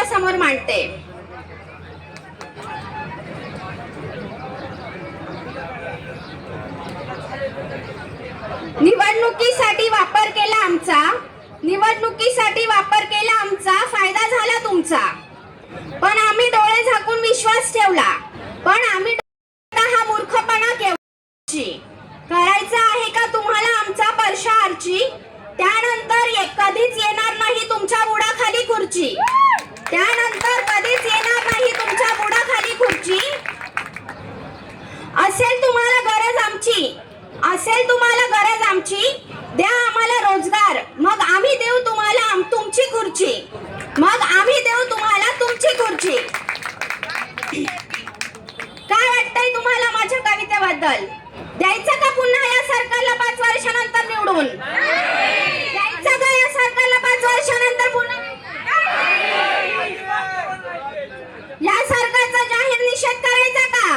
तुमच्यासमोर मांडते. निवडणुकीसाठी वापर केला आमचा. निवडणुकीसाठी वापर केला आमचा. फायदा झाला तुमचा. पण आम्ही डोळे झाकून विश्वास ठेवला. पण आम्ही हा मूर्खपणा करायचा आहे का तुम्हाला आमचा परशा आरची त्यानंतर कधीच येणार नाही तुमच्या बुडाखाली खुर्ची असेल तुम्हाला गरज आमची. असेल तुम्हाला गरज आमची. द्या आम्हाला रोजगार. मग आम्ही देऊ तुम्हाला तुमची खुर्ची. मग आम्ही देऊ तुम्हाला तुमची खुर्ची. काय वाटतंय तुम्हाला माझ्या कवितेबद्दल? द्यायचं का पुन्हा या सरकारला पाच वर्षानंतर निवडून? द्यायचं का या सरकारला पाच वर्षानंतर पुन्हा? या सरकारचा जाहीर निषेध करायचा का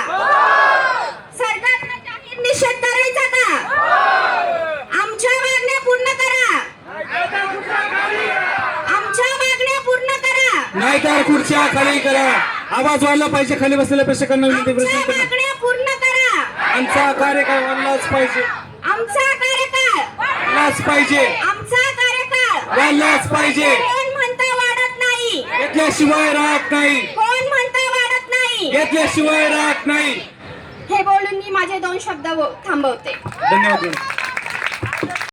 सरकारचा जाहीर निषेध करायचा का आमच्या मागण्या पूर्ण करा आमच्या मागण्या पूर्ण करा नाही तर खुर्च्या खाली करा. आवाज वाढला पाहिजे खाली बसलेल्या प्रेक्षकांना विनंती प्रश्न पूर्ण करा. आमचा कार्यकाळ वाढलाच पाहिजे. आमचा कार्यकाळ वाढलाच पाहिजे. आमचा कार्यकाळ वाढलाच पाहिजे. कोण म्हणता वाढत नाही? घेतल्याशिवाय राहत नाही. कोण म्हणता वाढत नाही? घेतल्याशिवाय राहत नाही. हे बोलून मी माझे दोन शब्द थांबवते. धन्यवाद.